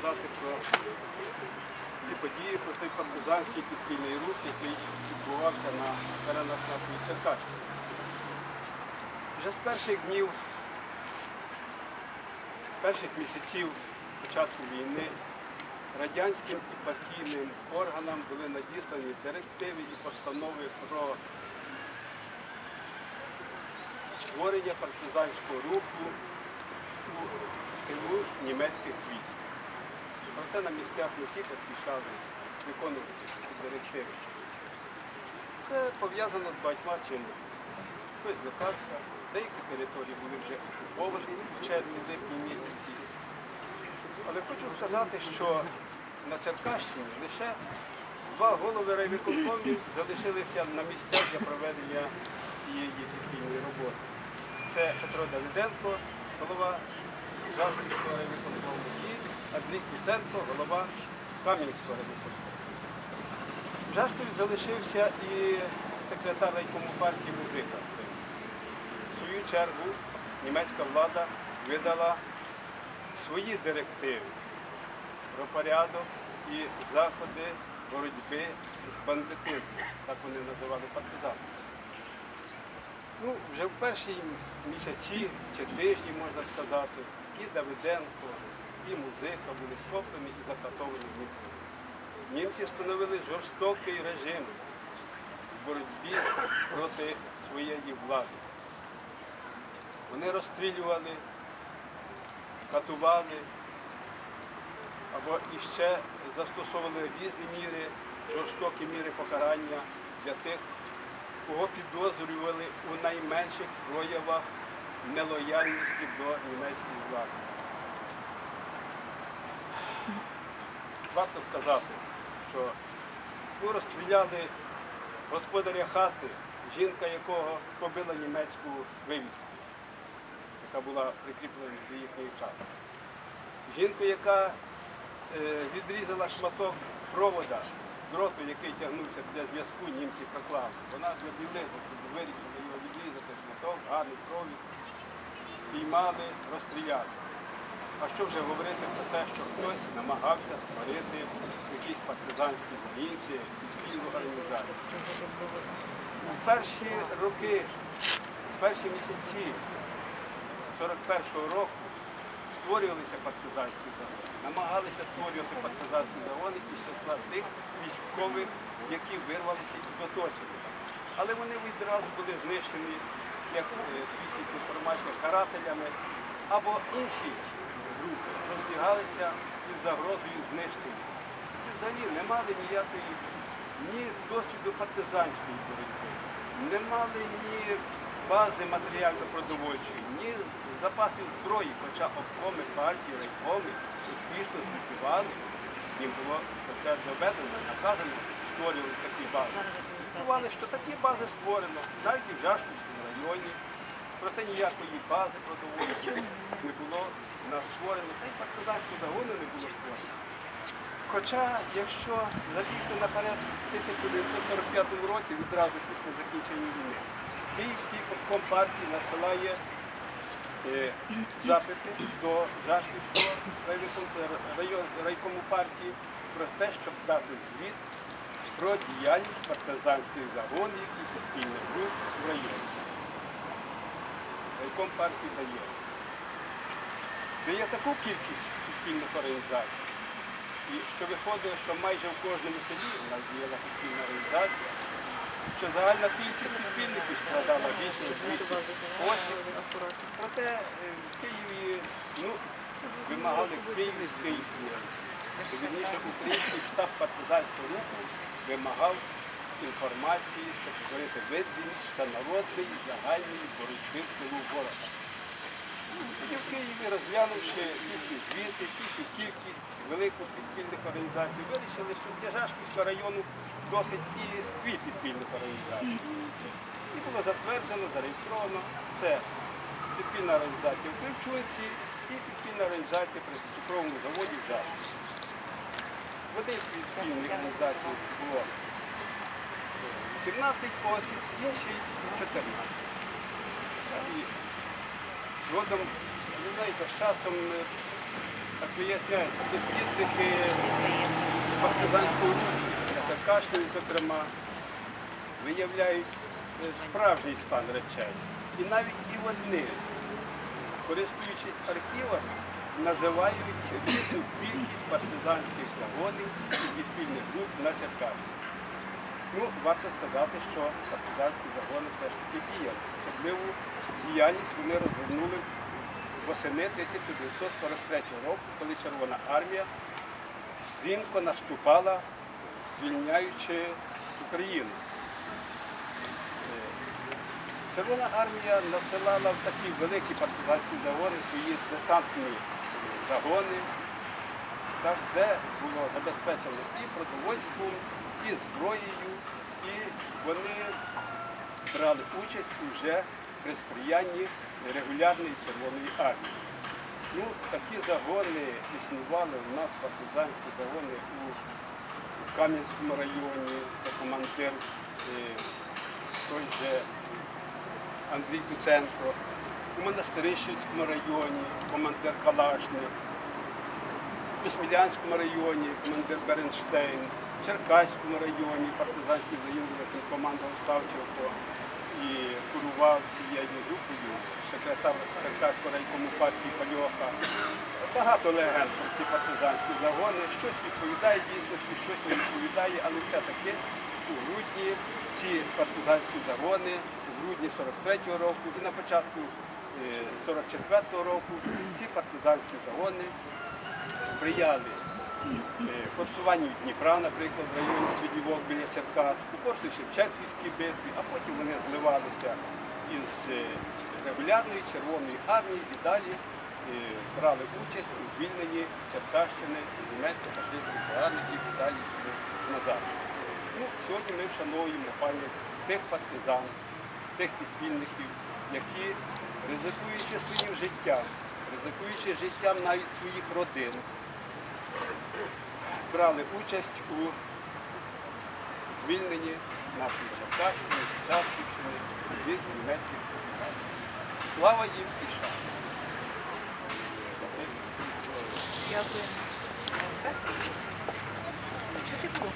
сказати про ті події, про той партизанський підпільний рух, який відбувався на теренах нашої Черкащини. Вже з перших днів, перших місяців початку війни радянським і партійним органам були надіслані директиви і постанови про створення партизанського руху у тилу німецьких військ. Проте на місцях не всі поспішали виконувати ці директиви. Це пов'язано з багатьма чинами. Хтось злякався, деякі території були вже окуповані в червні-липні місяці. Але хочу сказати, що на Черкащині лише два голови райвиконкомів залишилися на місцях для проведення цієї підпільної роботи. Це Петро Давиденко, голова і Андрій Куценко, голова Кам'янського. В Жашкові залишився і секретар райкому партії музика. В свою чергу німецька влада видала свої директиви про порядок і заходи боротьби з бандитизмом, так вони називали партизани. Ну, вже в перші місяці чи тижні, можна сказати, і Давиденко, і музика були схоплені і закатовані в німці. Німці встановили жорстокий режим в боротьбі проти своєї влади. Вони розстрілювали, катували або іще застосовували різні міри, жорстокі міри покарання для тих, кого підозрювали у найменших проявах нелояльності до німецької влади. Варто сказати, що розстріляли господаря хати, жінка якого побила німецьку вивіску, яка була прикріплена до їхньої хати. Жінку, яка е, відрізала шматок провода, дроту, який тягнувся для зв'язку, німці проклали. Вона для білизну вирішила його відрізати шматок, гарний крові, піймали, розстріляли. А що вже говорити про те, що хтось намагався створити якісь партизанські злінці, підпільну організацію. У перші роки, в перші місяці 41-го року створювалися партизанські загони, намагалися створювати партизанські загони із числа тих військових, які вирвалися із оточення. Але вони відразу були знищені, як е, свідчить інформація, карателями або інші групи розбігалися із загрозою знищення. Взагалі не мали ніякої ні досвіду партизанської боротьби, не мали ні бази матеріально-продовольчої, ні запасів зброї, хоча обкоми партії, райкоми успішно злікували. Їм було це доведено, наказано, створювали такі бази. Звітували, що такі бази створено, навіть і в Жашківському районі. Проте ніякої бази продовольчої не було нас створено, та й партизанського загону не було створено. Хоча, якщо забігти наперед в 1945 році, відразу після закінчення війни, Київський обком партії насилає е, запити до Жашківського райкому партії про те, щоб дати звіт про діяльність партизанських загонів і підпільних груп в районі. Райком партії дає. Дає таку кількість підпільних організацій, що виходить, що майже в кожному селі у нас діяла підпільна організація, що загальна кількість підпільників складала більше ніж 200 осіб. Проте е, в Києві ну, вимагали київський, е, вірніше, український штаб партизанського руху вимагав інформації, щоб створити видимість всенародної загальної боротьби в тилу ворога. Тоді в Києві, розглянувши всі звіти, всю кількість велику підпільних організацій, вирішили, що для Жашківського району досить і дві підпільних організації. І було затверджено, зареєстровано. Це підпільна організація в Кривчунці і підпільна організація при цукровому заводі в Жашківську. В одній підпільній організації було 17 осіб, іншій 14. І згодом, ви знаєте, з часом е, Так виясняється, дослідники партизанського руху, Черкащини, зокрема, виявляють е, справжній стан речей. І навіть і вони, користуючись архівами, називають різну кількість партизанських загонів і відпільних груп на Черкащині. Ну, варто сказати, що партизанські загони все ж таки діяли. Особливу діяльність вони розгорнули восени 1943 року, коли Червона армія стрімко наступала, звільняючи Україну. Е, Червона армія насилала в такі великі партизанські загони свої десантні загони, так, де було забезпечено і продовольством, і зброєю, і вони брали участь уже при сприянні регулярної Червоної армії. Ну, такі загони існували у нас партизанські загони у Кам'янському районі, це командир е, той же Андрій Куценко, у Монастирищівському районі командир Калашник, у Смілянському районі командир Беренштейн, в Черкаському районі партизанський загін, командував Савченко і керував цією групою, секретар Черкаського райкому партії Пальоха. Багато легенд про ці партизанські загони. Щось відповідає дійсності, щось не відповідає, але все-таки у грудні ці партизанські загони, у грудні 43-го року і на початку е, 44-го року ці партизанські загони сприяли е, форсуванню Дніпра, наприклад, в районі Свідівок біля Черкас, у Корсу Шевченківській битві, а потім вони зливалися із е, регулярної Червоної армії і далі е, брали участь у звільненні Черкащини, німецько-фашистських загарбників і далі назад. Ну, сьогодні ми вшановуємо пам'ять тих партизан, тих підпільників, які, ризикуючи своїм життям, ризикуючи життям навіть своїх родин, брали участь у звільненні нашої Черкащини, Чарківщини від німецьких окупантів. Слава їм і шана! Дякую. Спасибо. Чути було?